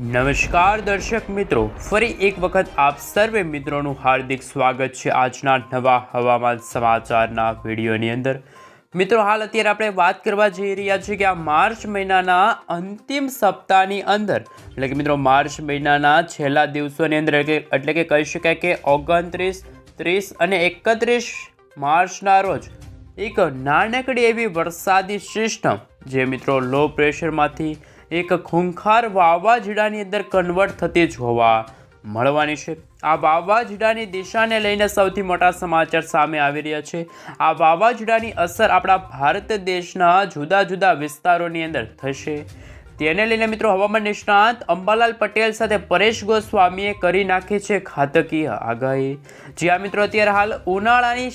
નમસ્કાર દર્શક મિત્રો, ફરી એક વખત આપ સર્વે મિત્રોનું હાર્દિક સ્વાગત છે આજના નવા હવામાન સમાચારના વિડીયોની અંદર. મિત્રો, હાલ અત્યારે આપણે વાત કરવા જઈ રહ્યા છીએ કે આ માર્ચ મહિનાના અંતિમ સપ્તાહની અંદર, એટલે કે મિત્રો, માર્ચ મહિનાના છેલ્લા દિવસોની અંદર, એટલે કે- કહી શકાય કે ઓગણત્રીસ, ત્રીસ અને એકત્રીસ માર્ચના રોજ એક નાનકડી એવી વરસાદી સિસ્ટમ, જે મિત્રો લો પ્રેશરમાંથી એક ખૂંખાર વાવાઝોડાની અંદર કન્વર્ટ થતી જોવા મળવાની છે. આ વાવાઝોડાની દિશાને લઈને સૌથી મોટા સમાચાર સામે આવી રહ્યા છે. આ વાવાઝોડાની અસર આપણા ભારત દેશના જુદા જુદા વિસ્તારોની અંદર થશે. તેને લઈને મિત્રો હવામાન નિષ્ણાંત અંબાલાલ પટેલ સાથે પરેશ ગોસ્વામીએ કરી નાખી છે ખાતકીય આગાહી. જ્યાં મિત્રો, અત્યારે હાલ ઉનાળાની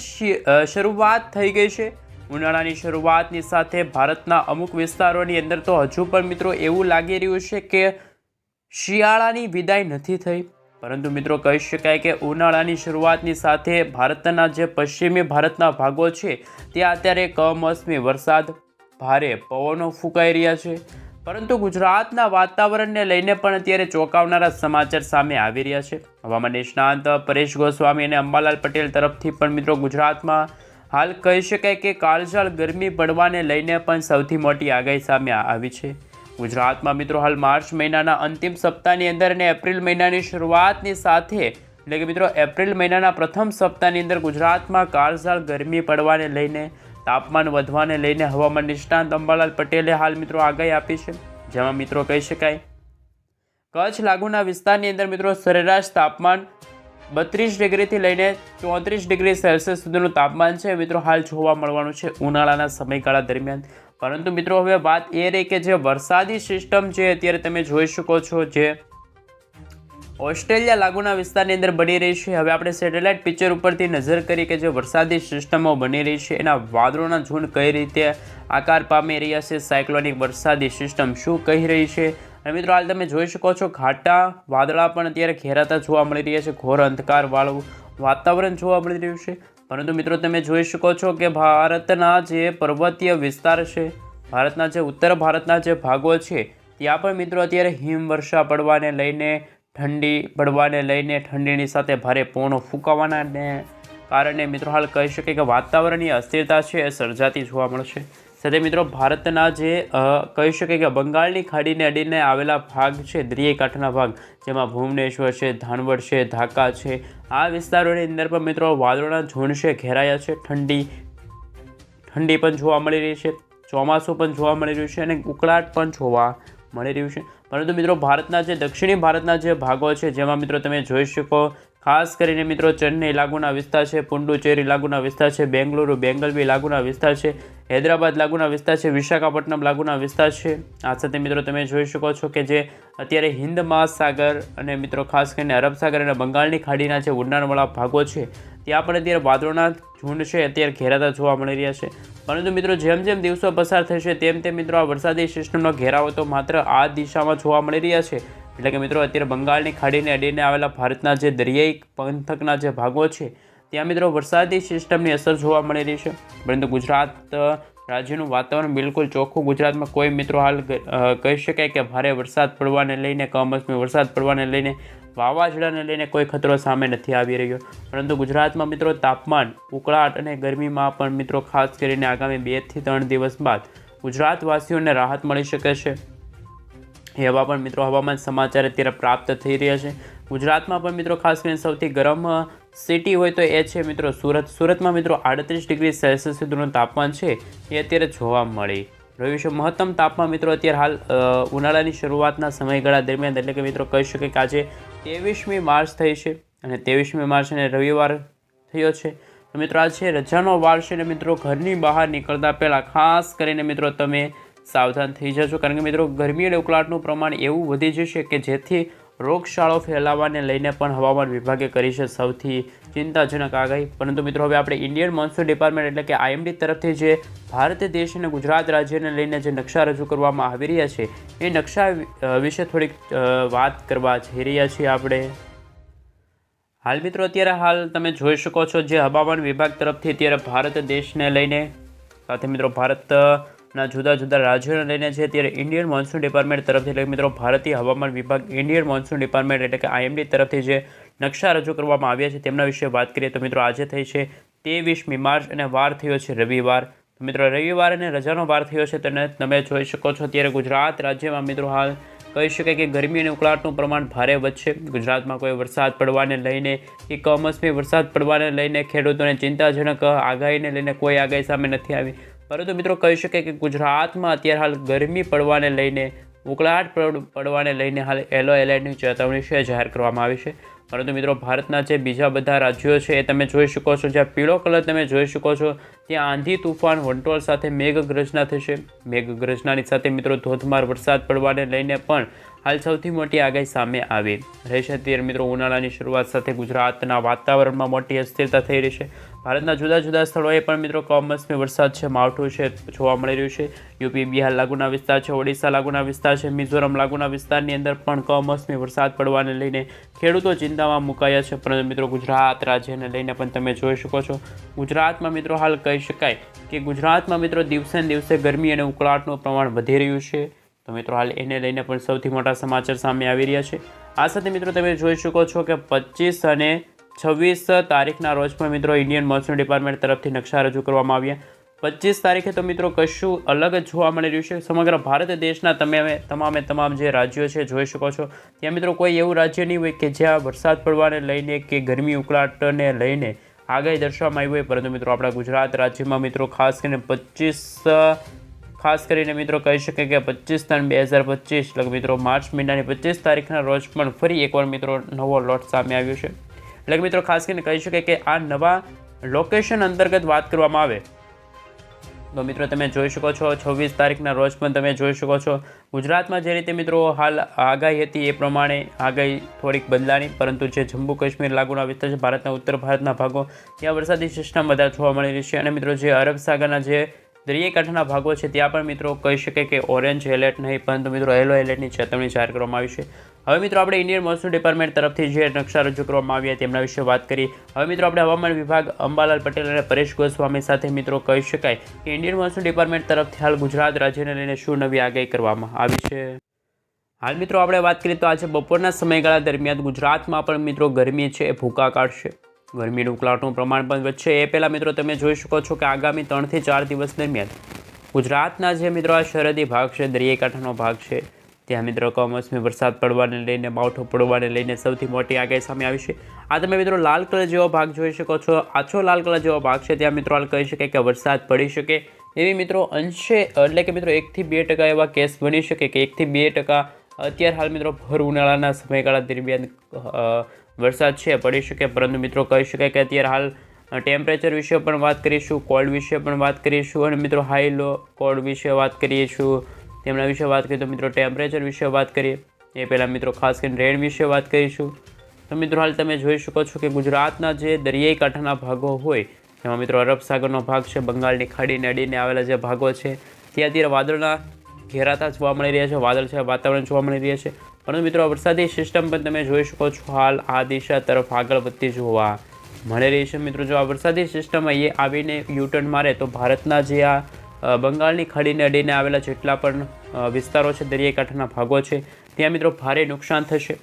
શરૂઆત થઈ ગઈ છે. ઉનાળાની શરૂઆતની સાથે ભારતના અમુક વિસ્તારોની અંદર તો હજુ પણ મિત્રો એવું લાગી રહ્યું છે કે શિયાળાની વિદાય નથી થઈ. પરંતુ મિત્રો કહી શકાય કે ઉનાળાની શરૂઆતની સાથે ભારતના જે પશ્ચિમી ભારતના ભાગો છે, ત્યાં અત્યારે કમોસમી વરસાદ, ભારે પવનો ફૂંકાઈ રહ્યા છે. પરંતુ ગુજરાતના વાતાવરણને લઈને પણ અત્યારે ચોંકાવનારા સમાચાર સામે આવી રહ્યા છે. હવામાન નિષ્ણાંત પરેશ ગોસ્વામી અને અંબાલાલ પટેલ તરફથી પણ મિત્રો ગુજરાતમાં હાલ કહી શકાય કે કાળઝાળ ગરમી પડવાને લઈને પણ સૌથી મોટી આગાહી સામે આવી છે. ગુજરાતમાં મિત્રો હાલ માર્ચ મહિનાના અંતિમ સપ્તાહની અંદર અને એપ્રિલ મહિનાની શરૂઆતની સાથે, એટલે કે મિત્રો એપ્રિલ મહિનાના પ્રથમ સપ્તાહની અંદર ગુજરાતમાં કાળઝાળ ગરમી પડવાને લઈને, તાપમાન વધવાને લઈને હવામાન નિષ્ણાંત અંબાલાલ પટેલે હાલ મિત્રો આગાહી આપી છે. જેમાં મિત્રો કહી શકાય, કચ્છ લાગુના વિસ્તારની અંદર મિત્રો સરેરાશ તાપમાન બત્રીસ ડિગ્રીથી લઈને ચોત્રીસ ડિગ્રી સેલ્સિયસ સુધીનું તાપમાન છે. મિત્રો, હાલ જોવા મળવાનું છે ઉનાળાના સમયગાળા દરમિયાન. પરંતુ મિત્રો, હવે વાત એ રહી કે જે વરસાદી સિસ્ટમ છે, અત્યારે તમે જોઈ શકો છો જે ઓસ્ટ્રેલિયા લાગુના વિસ્તારની અંદર બની રહી છે. હવે આપણે સેટેલાઇટ પિક્ચર ઉપરથી નજર કરી કે જે વરસાદી સિસ્ટમો બની રહી છે, એના વાદળોના ઝુંડ કઈ રીતે આકાર પામી રહ્યા છે, સાયક્લોનિક વરસાદી સિસ્ટમ શું કહી રહી છે અને મિત્રો, હાલ તમે જોઈ શકો છો ઘાટા વાદળા પણ અત્યારે ઘેરાતા જોવા મળી રહ્યા છે. ઘોર અંધકારવાળું વાતાવરણ જોવા મળી રહ્યું છે. પરંતુ મિત્રો, તમે જોઈ શકો છો કે ભારતના જે પર્વતીય વિસ્તાર છે, ભારતના જે ઉત્તર ભારતના જે ભાગો છે, ત્યાં પણ મિત્રો અત્યારે હિમવર્ષા પડવાને લઈને, ઠંડી પડવાને લઈને ઠંડીની સાથે ભારે પવનો ફૂંકાવાના કારણે મિત્રો, હાલ કહી શકે કે વાતાવરણની અસ્થિરતા છે એ સર્જાતી જોવા મળશે. સાથે મિત્રો, ભારતના જે કહી શકાય કે બંગાળની ખાડીને અડીને આવેલા ભાગ છે દરિયાઈ ભાગ, જેમાં ભુવનેશ્વર છે, ધાનવડ છે, ઢાકા છે, આ વિસ્તારોની અંદર પણ મિત્રો વાદળોના ઝુંડ છે, ઘેરાયા છે, ઠંડી ઠંડી પણ જોવા મળી રહી છે, ચોમાસું પણ જોવા મળી રહ્યું છે અને ઉકળાટ પણ જોવા મળી રહ્યું છે. પરંતુ મિત્રો, ભારતના જે દક્ષિણી ભારતના જે ભાગો છે, જેમાં મિત્રો તમે જોઈ શકો ખાસ કરીને મિત્રો, ચેન્નઈ લાગુના વિસ્તાર છે, પુંડુચેરી લાગુના વિસ્તાર છે, બેંગલુરુ, બેંગલવી લાગુના વિસ્તાર છે, હૈદરાબાદ લાગુના વિસ્તાર છે, વિશાખાપટ્ટનમ લાગુના વિસ્તાર છે. આ સાથે મિત્રો, તમે જોઈ શકો છો કે જે અત્યારે હિન્દ મહાસાગર અને મિત્રો, ખાસ કરીને અરબ સાગર અને બંગાળની ખાડીના જે ઉડાણવાળા ભાગો છે, ત્યાં પણ અત્યારે વાદળોના ઝુંડ છે, અત્યારે ઘેરાતા જોવા મળી રહ્યા છે. પરંતુ મિત્રો, જેમ જેમ દિવસો પસાર થશે, તેમ તેમ મિત્રો, આ વરસાદી સિસ્ટમનો ઘેરાવો તો માત્ર આ દિશામાં જોવા મળી રહ્યા છે. એટલે કે મિત્રો, અત્યારે બંગાળની ખાડીને અડીને આવેલા ભારતના જે દરિયાઈ પંથકના જે ભાગો છે, ત્યાં મિત્રો વરસાદી સિસ્ટમની અસર જોવા મળી રહી છે. પરંતુ ગુજરાત રાજ્યનું વાતાવરણ બિલકુલ ચોખ્ખું. ગુજરાતમાં કોઈ મિત્રો હાલ કહી શકાય કે ભારે વરસાદ પડવાને લઈને, કમોસમી વરસાદ પડવાને લઈને, વાવાઝોડાને લઈને કોઈ ખતરો સામે નથી આવી રહ્યો. પરંતુ ગુજરાતમાં મિત્રો તાપમાન, ઉકળાટ અને ગરમીમાં પણ મિત્રો ખાસ કરીને આગામી બેથી ત્રણ દિવસ બાદ ગુજરાતવાસીઓને રાહત મળી શકે છે. એવા પણ મિત્રો, હવામાન સમાચાર અત્યારે પ્રાપ્ત થઈ રહ્યા છે. ગુજરાતમાં પણ મિત્રો, ખાસ કરીને સૌથી ગરમ સિટી હોય તો એ છે મિત્રો સુરત. સુરતમાં મિત્રો આડત્રીસ ડિગ્રી સેલ્સિયસ સુધીનું તાપમાન છે, એ અત્યારે જોવા મળી રહ્યું છે. મહત્તમ તાપમાન મિત્રો અત્યારે હાલ ઉનાળાની શરૂઆતના સમયગાળા દરમિયાન, એટલે કે મિત્રો કહી શકે કે આજે ત્રેવીસમી માર્ચ થઈ છે અને ત્રેવીસમી માર્ચ અને રવિવાર થયો છે. મિત્રો, આ છે રજાનો વાર છે અને મિત્રો ઘરની બહાર નીકળતા પહેલાં ખાસ કરીને મિત્રો તમે સાવધાન થઈ જશો કારણ કે મિત્રો, ગરમી અને ઉકળાટનું પ્રમાણ એવું વધી જશે કે જેથી રોગશાળો ફેલાવાને લઈને પણ હવામાન વિભાગે કરી છે સૌથી ચિંતાજનક આગાહી. પરંતુ મિત્રો, હવે આપણે ઇન્ડિયન મોન્સૂન ડિપાર્ટમેન્ટ એટલે કે આઈએમડી તરફથી જે ભારત દેશ અને ગુજરાત રાજ્યને લઈને જે નકશા રજૂ કરવામાં આવી રહ્યા છે, એ નકશા વિશે થોડીક વાત કરવા જઈ રહ્યા છીએ આપણે. હાલ મિત્રો, અત્યારે હાલ તમે જોઈ શકો છો જે હવામાન વિભાગ તરફથી અત્યારે ભારત દેશને લઈને, સાથે મિત્રો, ભારત ના, જુદા જુદા રાજ્યોને લઈને છે. ત્યારે ઇન્ડિયન મોન્સૂન ડિપાર્ટમેન્ટ તરફથી, એટલે મિત્રો, ભારતીય હવામાન વિભાગ, ઇન્ડિયન મોન્સૂન ડિપાર્ટમેન્ટ, એટલે કે આઈએમડી તરફથી જે નકશા રજૂ કરવામાં આવ્યા છે, તેમના વિશે વાત કરીએ તો મિત્રો, આજે થઈ છે તેવીસમી માર્ચ અને વાર થયો છે રવિવાર. મિત્રો, રવિવાર અને રજાનો વાર થયો છે તેને તમે જોઈ શકો છો. ત્યારે ગુજરાત રાજ્યમાં મિત્રો હાલ કહી શકાય કે ગરમી અને ઉકળાટનું પ્રમાણ ભારે વધશે. ગુજરાતમાં કોઈ વરસાદ પડવાને લઈને કે કમોસમી વરસાદ પડવાને લઈને ખેડૂતોને ચિંતાજનક આગાહીને લઈને કોઈ આગાહી સામે નથી આવી. પરંતુ મિત્રો કહી શકાય કે ગુજરાતમાં અત્યારે હાલ ગરમી પડવાને લઈને, ઉકળાટ પડ- પડવાને લઈને હાલ યલો એલર્ટની ચેતવણી છે, જાહેર કરવામાં આવી છે. પરંતુ મિત્રો ભારતના જે બીજા બધા રાજ્યો છે એ તમે જોઈ શકો છો, જ્યાં પીળો કલર તમે જોઈ શકો છો, ત્યાં આંધી તુફાન, વંટોળ સાથે મેઘગર્જના થશે. મેઘગર્જનાની સાથે મિત્રો ધોધમાર વરસાદ પડવાને લઈને પણ હાલ સૌથી મોટી આગાહી સામે આવી. રહેશે ત્યારે મિત્રો, ઉનાળાની શરૂઆત સાથે ગુજરાતના વાતાવરણમાં મોટી અસ્થિરતા થઈ રહી છે. ભારતના જુદા જુદા સ્થળોએ પણ મિત્રો કમોસમી વરસાદ છે, માવઠું છે, જોવા મળી રહ્યું છે. યુપી, બિહાર લાગુના વિસ્તાર છે, ઓડિશા લાગુના વિસ્તાર છે, મિઝોરમ લાગુના વિસ્તારની અંદર પણ કમોસમી વરસાદ પડવાને લઈને ખેડૂતો ચિંતામાં મુકાયા છે. પરંતુ મિત્રો ગુજરાત રાજ્યને લઈને પણ તમે જોઈ શકો છો. ગુજરાતમાં મિત્રો હાલ કહી શકાય કે ગુજરાતમાં મિત્રો દિવસે દિવસે ગરમી અને ઉકળાટનું પ્રમાણ વધી રહ્યું છે. તો મિત્રો હાલ એને લઈને પણ સૌથી મોટા સમાચાર સામે આવી રહ્યા છે. આ સાથે મિત્રો તમે જોઈ શકો છો કે પચીસ અને છવ્વીસ તારીખના રોજ પણ મિત્રો ઇન્ડિયન મોન્સૂન ડિપાર્ટમેન્ટ તરફથી નકશા રજૂ કરવામાં આવ્યા. પચીસ તારીખે તો મિત્રો કશું અલગ જ જોવા મળી રહ્યું છે. સમગ્ર ભારત દેશના તમે તમામે તમામ જે રાજ્યો છે જોઈ શકો છો. ત્યાં મિત્રો કોઈ એવું રાજ્ય નહીં હોય કે જ્યાં વરસાદ પડવાને લઈને કે ગરમી ઉકળાટને લઈને આગાહી દર્શાવવામાં આવી હોય. પરંતુ મિત્રો આપણા ગુજરાત રાજ્યમાં મિત્રો ખાસ કરીને પચીસ ખાસ કરીને મિત્રો કહી શકે કે પચીસ ત્રણ બે હજાર પચીસ એટલે મિત્રો માર્ચ મહિનાની પચીસ તારીખના રોજ પણ ફરી એકવાર મિત્રો નવો લોટ સામે આવ્યો છે. એટલે મિત્રો ખાસ કરીને કહી શકે કે આ નવા લોકેશન અંતર્ગત વાત કરવામાં આવે. તો મિત્રો તમે જોઈ શકો છો, છવ્વીસ તારીખના રોજ પણ તમે જોઈ શકો છો. ગુજરાતમાં જે રીતે મિત્રો હાલ આગાહી હતી એ પ્રમાણે આગાહી થોડીક બદલાણી, પરંતુ જે જમ્મુ કાશ્મીર લાગુના વિસ્તાર છે, ભારતના ઉત્તર ભારતના ભાગો, ત્યાં વરસાદી સિસ્ટમ વધારે જોવા મળી રહી છે. અને મિત્રો જે અરબ સાગરના જે દરિયાકાંઠાના ભાગો છે, ત્યાં પણ મિત્રો કહી શકે કે ઓરેન્જ એલર્ટ નહીં, પરંતુ મિત્રો યલો એલર્ટની ચેતવણી જાહેર કરવામાં આવી છે. હવે મિત્રો આપણે ઇન્ડિયન મોન્સૂન ડિપાર્ટમેન્ટ તરફથી જે નકશા રજૂ કરવામાં આવ્યા તેમના વિશે વાત કરી હવે મિત્રો આપણે હવામાન વિભાગ અંબાલાલ પટેલ અને પરેશ ગોસ્વામી સાથે મિત્રો કહી શકાય કે ઇન્ડિયન મોન્સૂન ડિપાર્ટમેન્ટ તરફથી હાલ ગુજરાત રાજ્યને લઈને શું નવી આગાહી કરવામાં આવી છે? હાલ મિત્રો આપણે વાત કરીએ તો આજે બપોરના સમયગાળા દરમિયાન ગુજરાતમાં પણ મિત્રો ગરમી છે, એ ભૂકા કાઢશે. ગરમીનું ઉકળાટનું પ્રમાણ પણ વધશે. એ પહેલાં મિત્રો તમે જોઈ શકો છો કે આગામી ત્રણથી ચાર દિવસ દરમિયાન ગુજરાતના જે મિત્રો આ સરહદી ભાગ છે, દરિયાકાંઠાનો ભાગ છે, ત્યાં મિત્રો કમોસમી વરસાદ પડવાને લઈને, માવઠો પડવાને લઈને સૌથી મોટી આગાહી સામે આવી છે. આ તમે મિત્રો લાલ કલર જેવો ભાગ જોઈ શકો છો. આછો લાલ કલર જેવો ભાગ છે, ત્યાં મિત્રો હાલ કહી શકાય કે વરસાદ પડી શકે. એવી મિત્રો અંશે, એટલે કે મિત્રો એકથી બે ટકા એવા કેસ બની શકે કે એકથી બે ટકા અત્યારે હાલ મિત્રો ભર ઉનાળાના સમયગાળા દરમિયાન વરસાદ છે, પડી શકે. પરંતુ મિત્રો કહી શકાય કે અત્યારે હાલ ટેમ્પરેચર વિશે પણ વાત કરીશું કોલ્ડ વિશે પણ વાત કરીશું અને મિત્રો હાઈ લો કોલ્ડ વિશે વાત કરીશું. તેમના વિશે વાત કરીએ તો મિત્રો ટેમ્પરેચર વિશે વાત કરીએ. એ પહેલાં મિત્રો ખાસ કરીને રેન વિશે વાત કરીશું. તો મિત્રો હાલ તમે જોઈ શકો છો કે ગુજરાતના જે દરિયાઈ કાંઠાના ભાગો હોય જેમાં મિત્રો અરબ સાગરનો ભાગ છે, બંગાળની ખાડીને અડીને આવેલા જે ભાગો છે, ત્યાં અત્યારે વાદળના ઘેરાતા જોવા મળી રહ્યા છે વાદળ છે વાતાવરણ જોવા મળી રહ્યા છે. પરંતુ મિત્રો વરસાદી સિસ્ટમ પણ તમે જોઈ શકો છો હાલ આ દિશા તરફ આગળ વધતી જોવા મળી રહી છે. મિત્રો, જો આ વરસાદી સિસ્ટમ એ આવીને યુટર્ન મારે તો ભારતના જે આ બંગાળની ખાડીને અડીને આવેલા જેટલા પણ વિસ્તારો છે, દરિયાકાંઠાના ભાગો છે, ત્યાં મિત્રો ભારે નુકસાન થશે.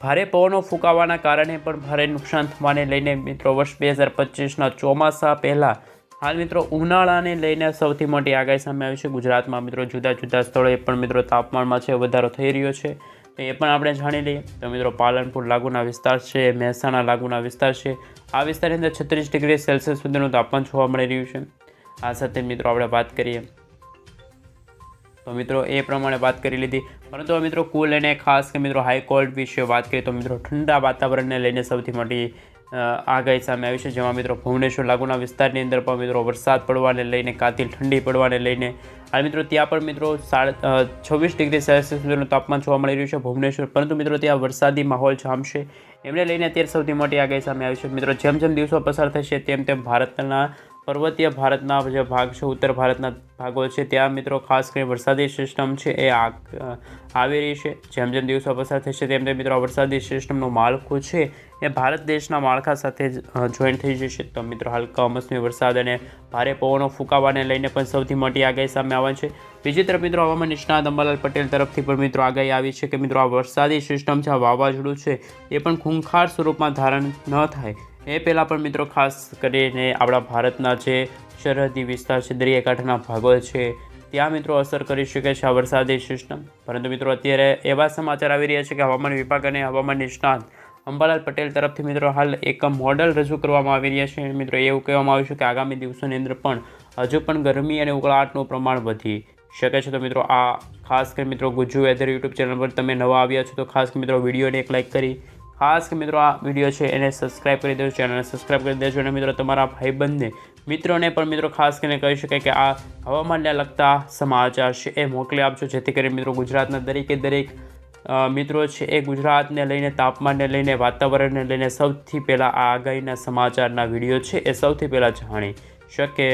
ભારે પવનો ફૂંકાવાના કારણે પણ ભારે નુકસાન થવાને લઈને મિત્રો, વર્ષ બે હજાર પચીસના ચોમાસા પહેલાં હાલ મિત્રો ઉનાળાને લઈને સૌથી મોટી આગાહી સામે આવી છે. ગુજરાતમાં મિત્રો જુદા જુદા સ્થળોએ પણ મિત્રો તાપમાનમાં છે, વધારો થઈ રહ્યો છે. તો એ પણ આપણે જાણી લઈએ. તો મિત્રો, પાલનપુર લાગુના વિસ્તાર છે, મહેસાણા લાગુના વિસ્તાર છે. આ વિસ્તારની અંદર છત્રીસ ડિગ્રી સેલ્સિયસ સુધીનું તાપમાન જોવા મળી રહ્યું છે. આ સાથે મિત્રો, આપણે વાત કરીએ. તો મિત્રો, એ પ્રમાણે વાત કરી લીધી. પરંતુ મિત્રો, કુલ અને ખાસ કે મિત્રો હાઈ કોલ્ડ વિશે વાત કરીએ તો મિત્રો, ઠંડા વાતાવરણને લઈને સૌથી મોટી આગાહી સામે આવી છે. જેમાં મિત્રો, ભુવનેશ્વર લાગુના વિસ્તારની અંદર પણ મિત્રો, વરસાદ પડવાને લઈને, કાતિલ ઠંડી પડવાને લઈને અને મિત્રો, ત્યાં પણ મિત્રો સાડા છવ્વીસ ડિગ્રી સેલ્સિયસ સુધીનું તાપમાન જોવા મળી રહ્યું છે ભુવનેશ્વર. પરંતુ મિત્રો, ત્યાં વરસાદી માહોલ જામશે એમને લઈને અત્યારે સૌથી મોટી આગાહી સામે આવી છે. મિત્રો, જેમ જેમ દિવસો પસાર થશે, તેમ તેમ ભારતના પર્વતીય ભારતના જે ભાગ છે, ઉત્તર ભારતના ભાગો છે, ત્યાં મિત્રો ખાસ કરીને વરસાદી સિસ્ટમ છે, એ આવી રહી છે. જેમ જેમ દિવસો પસાર થશે, તેમ તેમ મિત્રો વરસાદી સિસ્ટમનું માળખું છે, એ ભારત દેશના માળખા સાથે જોઈન થઈ જશે. તો મિત્રો હાલ કમોસમી વરસાદ અને ભારે પવનો ફૂંકાવાને લઈને પણ સૌથી મોટી આગાહી સામે આવે છે. બીજી તરફ મિત્રો હવામાન નિષ્ણાત અંબાલાલ પટેલ તરફથી પણ મિત્રો આગાહી આવી છે કે મિત્રો આ વરસાદી સિસ્ટમ છે, આ વાવાઝોડું છે, એ પણ ખૂંખાર સ્વરૂપમાં ધારણ ન થાય. એ પહેલાં પણ મિત્રો ખાસ કરીને આપણા ભારતના જે સરહદી વિસ્તાર છે, દરિયાકાંઠાના ભાગો છે, ત્યાં મિત્રો અસર કરી શકે છે આ વરસાદી સિસ્ટમ. પરંતુ મિત્રો અત્યારે એવા સમાચાર આવી રહ્યા છે કે હવામાન વિભાગ અને હવામાન નિષ્ણાંત અંબાલાલ પટેલ તરફથી મિત્રો હાલ એક મોડલ રજૂ કરવામાં આવી રહ્યા છે. મિત્રો એવું કહેવામાં આવ્યું છે કે આગામી દિવસોની અંદર પણ હજુ પણ ગરમી અને ઉકળાટનું પ્રમાણ વધી શકે છે. તો મિત્રો આ ખાસ કરી મિત્રો ગુજુ વેધર યુટ્યુબ ચેનલ પર તમે નવા આવ્યા છો તો ખાસ મિત્રો વિડીયોને એક લાઇક કરી ખાસ કે મિત્રો, આ વીડિયો છે એને સબસ્ક્રાઈબ કરી દેજો, ચેનલને સબસ્ક્રાઈબ કરી દેજો. અને મિત્રો, તમારા ભાઈબંધને, મિત્રોને પણ મિત્રો, ખાસ કરીને કહી શકાય કે આ હવામાનને લગતા સમાચાર છે, એ મોકલી આપજો. જેથી કરીને મિત્રો, ગુજરાતના દરેકે દરેક મિત્રો છે, એ ગુજરાતને લઈને, તાપમાનને લઈને, વાતાવરણને લઈને સૌથી પહેલાં આ આગાહીના સમાચારના વીડિયો છે, એ સૌથી પહેલાં જાણી શકે.